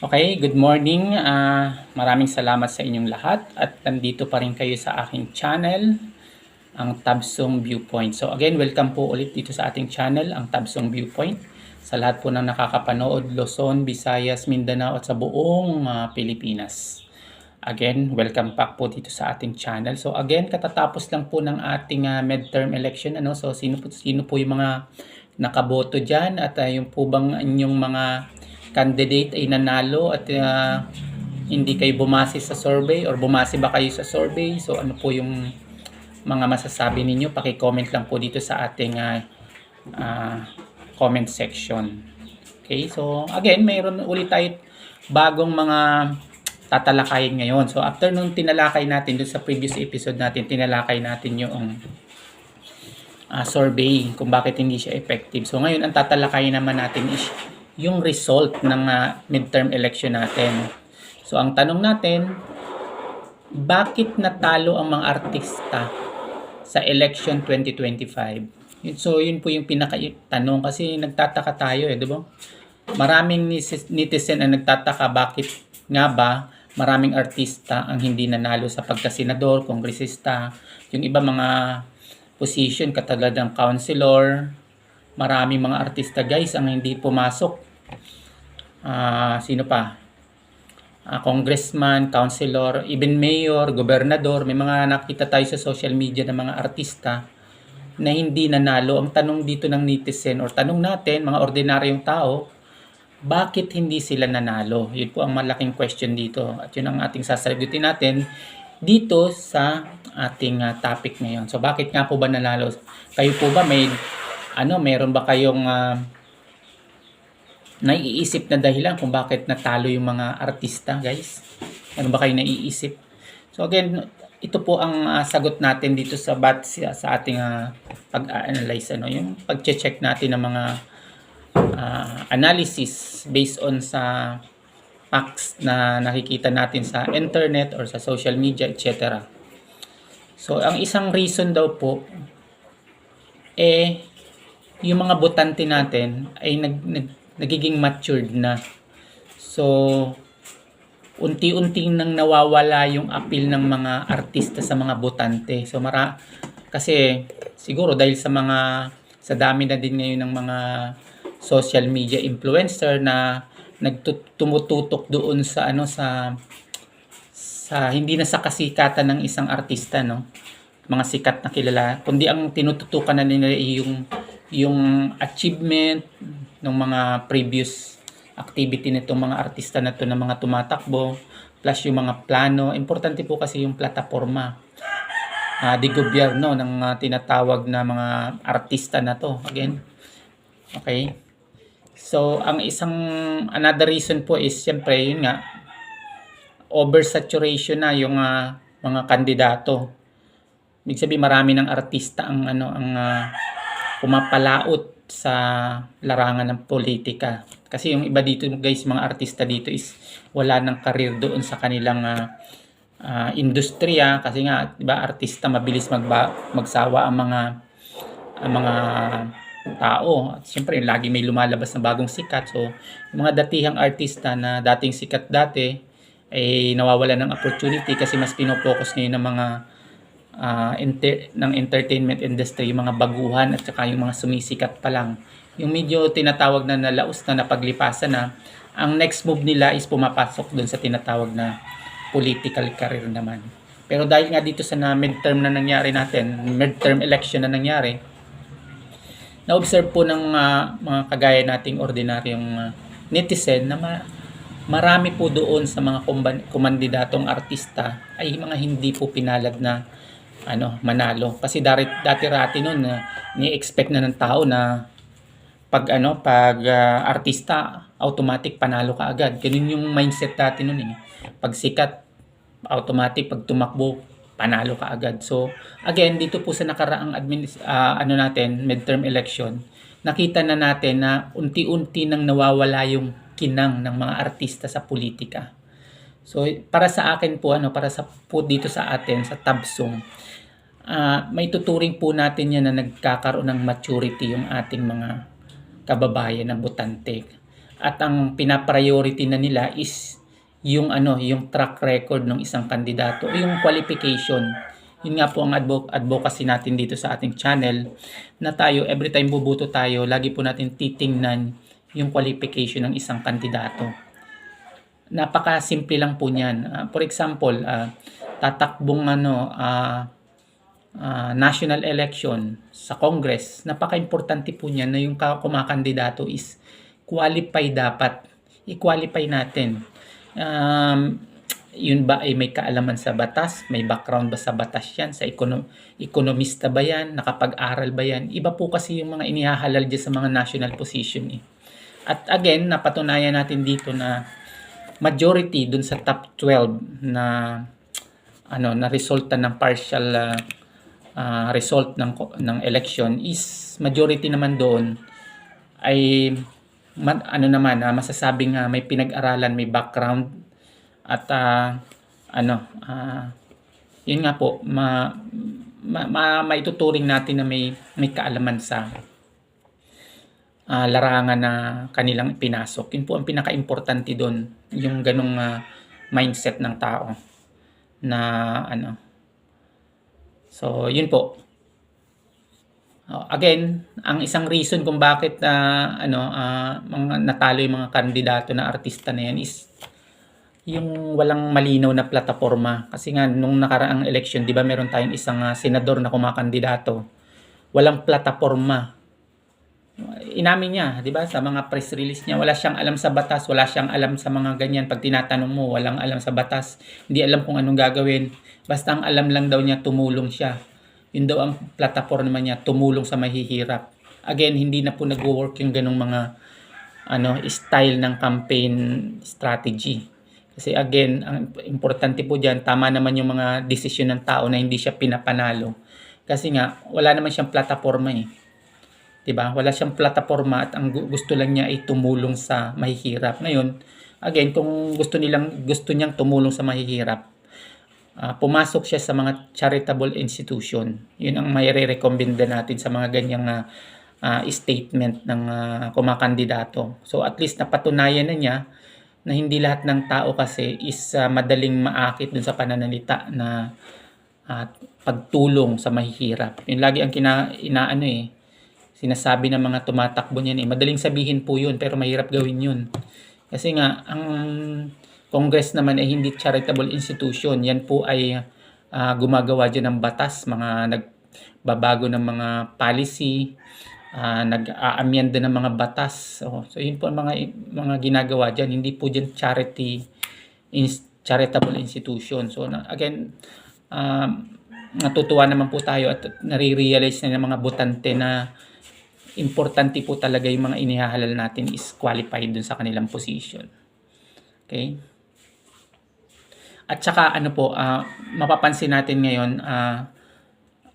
Okay, good morning. Ah, maraming salamat sa inyong lahat at nandito pa rin kayo sa aking channel, ang Tabsong Viewpoint. So again, welcome po ulit dito sa ating channel, ang Tabsong Viewpoint. Sa lahat po ng nakakapanood, Luzon, Visayas, Mindanao at sa buong ah, Pilipinas. Again, welcome back po dito sa ating channel. So again, katatapos lang po ng ating ah, midterm election. Ano? So sino po, sino po yung mga nakaboto dyan at ah, yung po bang inyong mga candidate ay nanalo at ah, hindi kayo bumase sa survey or bumase ba kayo sa survey? So ano po yung mga masasabi ninyo? Paki-comment lang po dito sa ating ah, ah, comment section. Okay, so again, mayroon ulit tayo bagong mga tatalakayin ngayon. So after nung tinalakay natin dun sa previous episode natin, tinalakay natin yung ah, survey kung bakit hindi siya effective. So ngayon ang tatalakayin naman natin is yung result ng ah, midterm election natin. So ang tanong natin, bakit natalo ang mga artista sa election 2025? Yun- So yun po yung pinaka tanong kasi nagtataka tayo eh, di ba? Maraming netizen ang nagtataka bakit nga ba maraming artista ang hindi nanalo sa pagkasenador, kongresista, yung iba mga position katulad ng councilor, maraming mga artista guys ang hindi pumasok. Ah, sino pa? Ah, congressman, councilor, even mayor, gobernador, may mga nakita tayo sa social media ng mga artista na hindi nanalo. Ang tanong dito ng netizen or tanong natin, mga ordinaryong tao, bakit hindi sila nanalo? Yun po ang malaking question dito. At yun ang ating sasagutin natin dito sa ating ah, topic ngayon. So bakit nga po ba nanalo? Kayo po ba may ano, meron ba kayong ah, naiisip na dahilan kung bakit natalo yung mga artista, guys? Meron ba kayo naiisip? So again, ito po ang ah, sagot natin dito sa bat sa, ating ah, pag-analyze ano, yung pag-check natin ng mga ah, analysis based on sa facts na nakikita natin sa internet or sa social media, etc. So, ang isang reason daw po, eh, yung mga botante natin ay nag, nag, nagiging matured na. So, unti-unting nang nawawala yung appeal ng mga artista sa mga botante. So, mara kasi siguro dahil sa mga sa dami na din ngayon ng mga social media influencer na nagtumututok doon sa ano sa sa hindi na sa kasikatan ng isang artista no mga sikat na kilala kundi ang tinututukan na nila yung yung achievement ng mga previous activity nitong mga artista na to na mga tumatakbo plus yung mga plano. Importante po kasi yung plataforma ah, di gobyerno ng ah, tinatawag na mga artista na to. Again okay? So ang isang another reason po is siyempre yun nga oversaturation na yung ah, mga kandidato. Ibig sabihin marami ng artista ang ano ang ah, pumapalaot sa larangan ng politika. Kasi yung iba dito guys, mga artista dito is wala ng karir doon sa kanilang ah, ah, industriya kasi nga 'di ba artista mabilis magba, magsawa ang mga ang mga tao. At siyempre lagi may lumalabas na bagong sikat. So yung mga datihang artista na dating sikat dati ay nawawala ng opportunity kasi mas pinopokus ngayon ng mga ah, enter- ng entertainment industry, yung mga baguhan at saka yung mga sumisikat pa lang. Yung medyo tinatawag na nalaos na napaglipasan na, ang next move nila is pumapasok dun sa tinatawag na political career naman. Pero dahil nga dito sa na midterm na nangyari natin, midterm election na nangyari, na-observe po ng ah, mga kagaya nating ordinaryong ah, netizen na ma- marami po doon sa mga kumban- kumandidatong artista ay mga hindi po pinalad na ano manalo. Kasi dati dati rati noon na ni-expect na ng tao na pag ano pag ah, artista automatic panalo ka agad. Ganun yung mindset dati noon eh. Pag sikat automatic pag tumakbo panalo ka agad. So again dito po sa nakaraang adminis- ah, ano natin midterm election nakita na natin na unti-unti nang nawawala yung kinang ng mga artista sa politika So para sa akin po ano para sa po dito sa atin sa Tabsong ah may tuturing po natin yan na nagkakaroon ng maturity yung ating mga kababayan na botante. at ang pinapriority na nila is yung ano, yung track record ng isang kandidato yung qualification. Yun nga po ang advo- advocacy natin dito sa ating channel na tayo every time bubuto tayo, lagi po natin titingnan yung qualification ng isang kandidato. Napaka-simple lang po niyan. Ah, for example, ah, tatakbong ano ah, ah, national election sa Congress, napaka-importante po niyan na yung ka- kumakandidato is qualify dapat. I-qualify natin. Um, yun ba ay may kaalaman sa batas? May background ba sa batas yan? Sa ekono- ekonomista ba yan? Nakapag-aral ba yan? Iba po kasi yung mga inihahalal dyan sa mga national position eh. At again, napatunayan natin dito na majority dun sa top 12 na ano na resulta ng partial ah, ah, result ng ng election is majority naman doon ay ma- ano naman ah, masasabing ah, may pinag-aralan, may background at ah, ano ah, yun nga po ma, ma, ma- maituturing natin na may may kaalaman sa ah, larangan na kanilang pinasok. Yun po ang pinaka-importante doon, yung ganong ah, mindset ng tao na ano. So, yun po. Oh, again, ang isang reason kung bakit na ano ah, mga natalo yung mga kandidato na artista na yan is yung walang malinaw na plataforma. Kasi nga nung nakaraang election, 'di ba, meron tayong isang ah, senador na kumakandidato. Walang plataforma. Inamin niya, 'di ba, sa mga press release niya, wala siyang alam sa batas, wala siyang alam sa mga ganyan. Pag tinatanong mo, walang alam sa batas, hindi alam kung anong gagawin. Basta ang alam lang daw niya tumulong siya. Yun daw ang plataforma niya, tumulong sa mahihirap. Again, hindi na po nagwo-work yung ganong mga ano, style ng campaign strategy. Kasi again, ang importante po diyan, tama naman yung mga desisyon ng tao na hindi siya pinapanalo. Kasi nga, wala naman siyang plataforma eh. 'Di ba? Wala siyang plataforma at ang gu- gusto lang niya ay tumulong sa mahihirap. Ngayon, again, kung gusto nilang gusto niyang tumulong sa mahihirap, ah, pumasok siya sa mga charitable institution. 'Yun ang may recommenda natin sa mga ganyang ah, ah, statement ng ah, kumakandidato. So at least napatunayan na niya na hindi lahat ng tao kasi is ah, madaling maakit dun sa pananalita na at pagtulong sa mahihirap. Yun lagi ang kina, inaano eh, sinasabi ng mga tumatakbo niyan eh. Madaling sabihin po yun, pero mahirap gawin yun. Kasi nga, ang Congress naman ay hindi charitable institution. Yan po ay ah, gumagawa dyan ng batas, mga nagbabago ng mga policy, ah, nag-aamyenda ng mga batas. So, so yun po ang mga mga ginagawa diyan, hindi po diyan charity ins- charitable institution. So again, um, natutuwa naman po tayo at nare-realize na ng mga botante na importante po talaga yung mga inihahalal natin is qualified dun sa kanilang position. Okay? At saka ano po, ah, mapapansin natin ngayon, ah,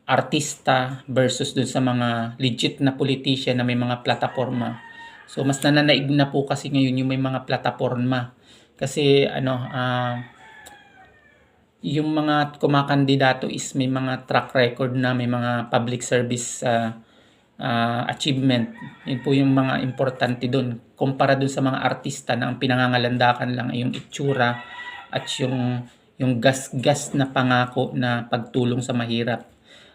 artista versus dun sa mga legit na politician na may mga plataforma. So mas nananaig na po kasi ngayon yung may mga plataforma. Kasi ano, ah, yung mga kumakandidato is may mga track record na may mga public service ah, ah, achievement. Yun po yung mga importante doon. Kumpara doon sa mga artista na ang pinangangalandakan lang ay yung itsura at yung yung gas-gas na pangako na pagtulong sa mahirap.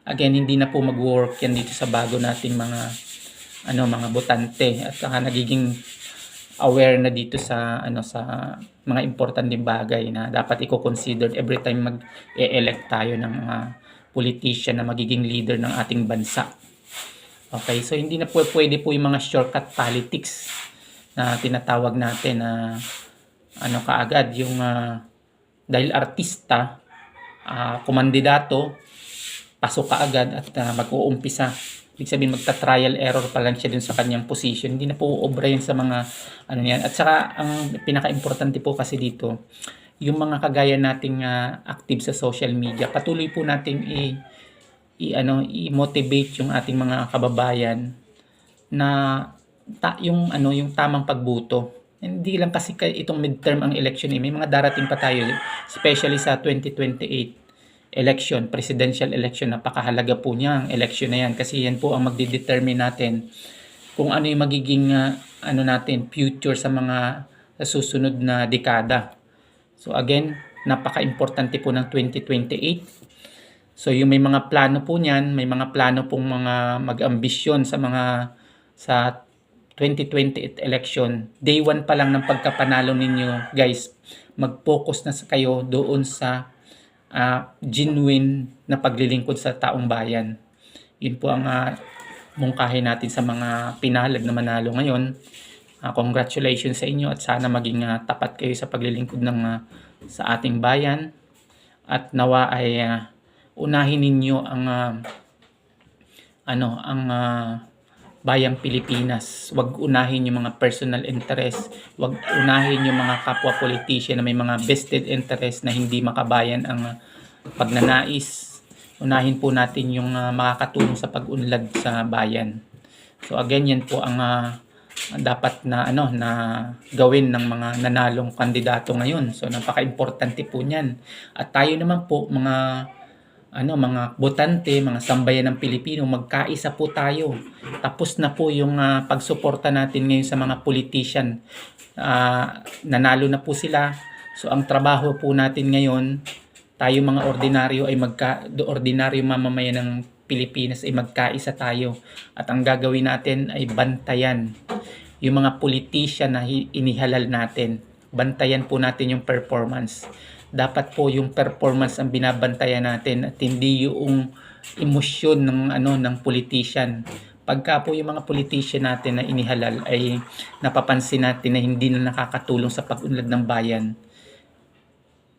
Again, hindi na po mag-work yan dito sa bago nating mga ano mga botante at saka nagiging aware na dito sa ano sa mga importanteng bagay na dapat i-consider every time mag-elect tayo ng mga politician na magiging leader ng ating bansa. Okay, so hindi na po pwede po yung mga shortcut politics na tinatawag natin na ano kaagad yung ah, dahil artista, ah, kumandidato, pasok ka agad at ah, mag-uumpisa. Ibig sabihin magta-trial error pa lang siya dun sa kanyang position. Hindi na po obra yun sa mga ano yan. At saka ang pinaka-importante po kasi dito, yung mga kagaya nating ah, active sa social media, patuloy po nating i, i ano i-motivate yung ating mga kababayan na ta, yung ano yung tamang pagbuto. Hindi lang kasi itong midterm ang election eh. May mga darating pa tayo, especially sa 2028 election, presidential election. Napakahalaga po niya ang election na yan kasi yan po ang magdedetermine natin kung ano yung magiging ah, ano natin future sa mga sa susunod na dekada. So again, napaka-importante po ng 2028. So yung may mga plano po niyan, may mga plano pong mga mag-ambisyon sa mga sa 2028 election. Day 1 pa lang ng pagkapanalo ninyo, guys, mag-focus na sa kayo doon sa ah, genuine na paglilingkod sa taong bayan. Yun po ang ah, mungkahi natin sa mga pinalad na manalo ngayon. Ah, congratulations sa inyo at sana maging ah, tapat kayo sa paglilingkod ng ah, sa ating bayan at nawa ay ah, unahin ninyo ang ah, ano ang ah, bayang Pilipinas. Huwag unahin yung mga personal interest. Huwag unahin yung mga kapwa politician na may mga vested interest na hindi makabayan ang ah, pagnanais. Unahin po natin yung ah, makakatulong sa pag-unlad sa bayan. So again, yan po ang ah, dapat na ano na gawin ng mga nanalong kandidato ngayon. So napaka-importante po niyan. At tayo naman po mga ano mga botante, mga sambayan ng Pilipino, magkaisa po tayo. Tapos na po yung ah, pagsuporta natin ngayon sa mga politician. Ah, nanalo na po sila. So ang trabaho po natin ngayon, tayo mga ordinaryo ay magka do ordinaryo mamamayan ng Pilipinas ay magkaisa tayo. At ang gagawin natin ay bantayan yung mga politician na inihalal natin. Bantayan po natin yung performance dapat po yung performance ang binabantayan natin at hindi yung emosyon ng ano ng politician. Pagka po yung mga politician natin na inihalal ay napapansin natin na hindi na nakakatulong sa pag-unlad ng bayan,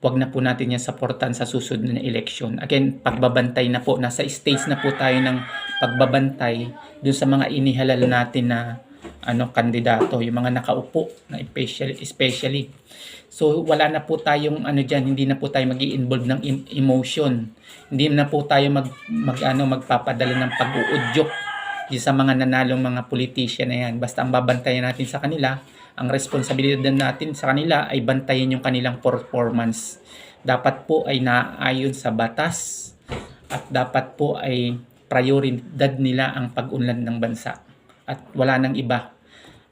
wag na po natin yan supportan sa susunod na election. Again, pagbabantay na po, nasa stage na po tayo ng pagbabantay dun sa mga inihalal natin na ano kandidato, yung mga nakaupo na especially, especially. So wala na po tayong ano diyan, hindi na po tayo magi-involve ng em- emotion. Hindi na po tayo mag, mag ano magpapadala ng pag-uudyok sa mga nanalong mga politician na yan. Basta ang babantayan natin sa kanila, ang responsibilidad natin sa kanila ay bantayan yung kanilang performance. Dapat po ay naayon sa batas at dapat po ay prioridad nila ang pag-unlad ng bansa. At wala nang iba.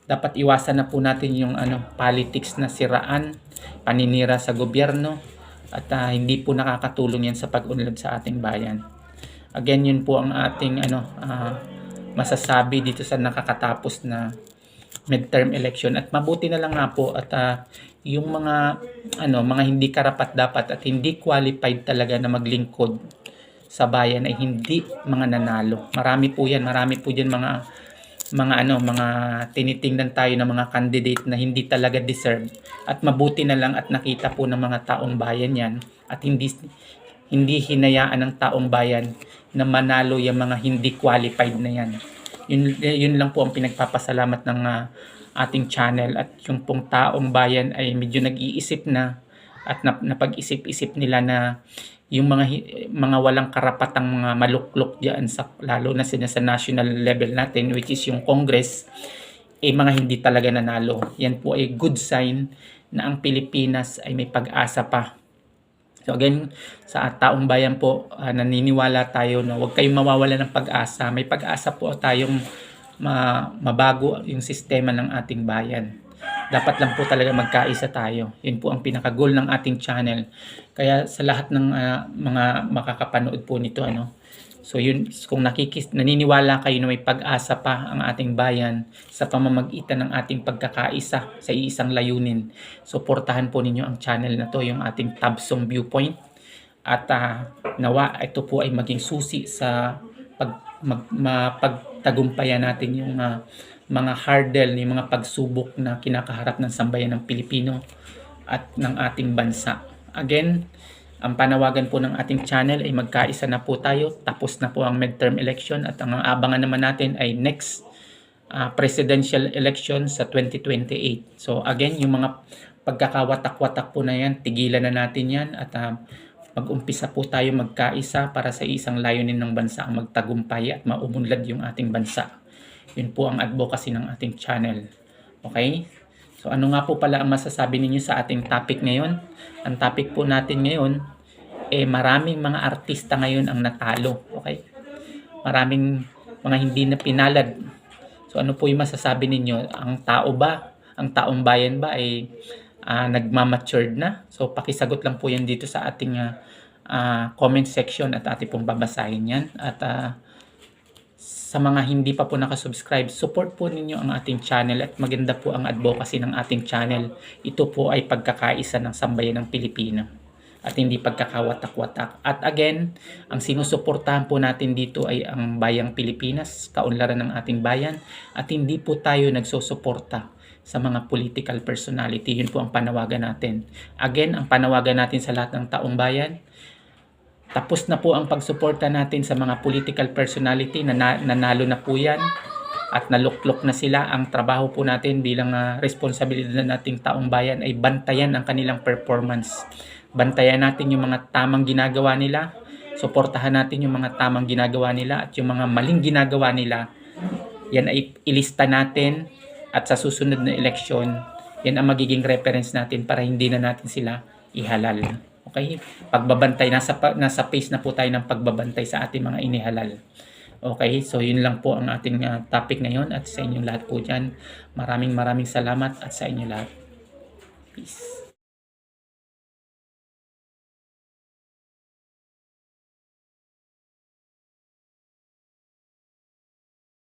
Dapat iwasan na po natin yung ano politics na siraan, paninira sa gobyerno at ah, hindi po nakakatulong yan sa pag-unlad sa ating bayan. Again, yun po ang ating ano ah, masasabi dito sa nakakatapos na midterm election at mabuti na lang nga po at ah, yung mga ano mga hindi karapat dapat at hindi qualified talaga na maglingkod sa bayan ay hindi mga nanalo. Marami po 'yan, marami po diyan mga mga ano, mga tinitingnan tayo ng mga candidate na hindi talaga deserve at mabuti na lang at nakita po ng mga taong bayan 'yan at hindi hindi hinayaan ng taong bayan na manalo yung mga hindi qualified na yan. Yun, yun lang po ang pinagpapasalamat ng ah, ating channel at yung pong taong bayan ay medyo nag-iisip na at nap- napag-isip-isip nila na yung mga mga walang karapatang mga maluklok diyan sa lalo na sina sa national level natin which is yung Congress eh mga hindi talaga nanalo. Yan po ay good sign na ang Pilipinas ay may pag-asa pa. So again, sa taong bayan po, ah, naniniwala tayo na huwag kayong mawawala ng pag-asa. May pag-asa po tayong ma- mabago yung sistema ng ating bayan. Dapat lang po talaga magkaisa tayo. Yun po ang pinaka-goal ng ating channel. Kaya sa lahat ng ah, mga makakapanood po nito, ano, So yun, kung nakikis, naniniwala kayo na may pag-asa pa ang ating bayan sa pamamagitan ng ating pagkakaisa sa iisang layunin. Suportahan po ninyo ang channel na to, yung ating Tabsong Viewpoint. At ah, nawa ito po ay maging susi sa pag, mag, mapagtagumpayan natin yung ah, mga hurdle, yung mga pagsubok na kinakaharap ng sambayan ng Pilipino at ng ating bansa. Again, ang panawagan po ng ating channel ay magkaisa na po tayo. Tapos na po ang midterm election at ang abangan naman natin ay next ah, presidential election sa 2028. So again, yung mga pagkakawatak-watak po na yan, tigilan na natin yan at ah, mag-umpisa po tayo magkaisa para sa isang layunin ng bansa ang magtagumpay at maumunlad yung ating bansa. Yun po ang advocacy ng ating channel. Okay? So ano nga po pala ang masasabi ninyo sa ating topic ngayon? Ang topic po natin ngayon, eh maraming mga artista ngayon ang natalo. Okay? Maraming mga hindi na pinalad So ano po yung masasabi ninyo? Ang tao ba, ang taong bayan ba ay ah, nagmamatured na? So pakisagot lang po yan dito sa ating ah, ah, comment section at ating pong babasahin yan. At ah, sa mga hindi pa po nakasubscribe, support po ninyo ang ating channel at maganda po ang advocacy ng ating channel. Ito po ay pagkakaisa ng sambayan ng Pilipino at hindi pagkakawatak-watak. At again, ang sinusuportahan po natin dito ay ang bayang Pilipinas, kaunlaran ng ating bayan at hindi po tayo nagsusuporta sa mga political personality. Yun po ang panawagan natin. Again, ang panawagan natin sa lahat ng taong bayan, tapos na po ang pagsuporta natin sa mga political personality na na- nanalo na po yan at naluklok na sila. Ang trabaho po natin bilang ah, responsibilidad nating taong bayan ay bantayan ang kanilang performance. Bantayan natin yung mga tamang ginagawa nila. Suportahan natin yung mga tamang ginagawa nila at yung mga maling ginagawa nila. Yan ay ilista natin at sa susunod na eleksyon, yan ang magiging reference natin para hindi na natin sila ihalal. Okay? Pagbabantay, nasa, nasa pace na po tayo ng pagbabantay sa ating mga inihalal. Okay, so yun lang po ang ating ah, topic ngayon at sa inyong lahat po dyan. Maraming maraming salamat at sa inyo lahat. Peace.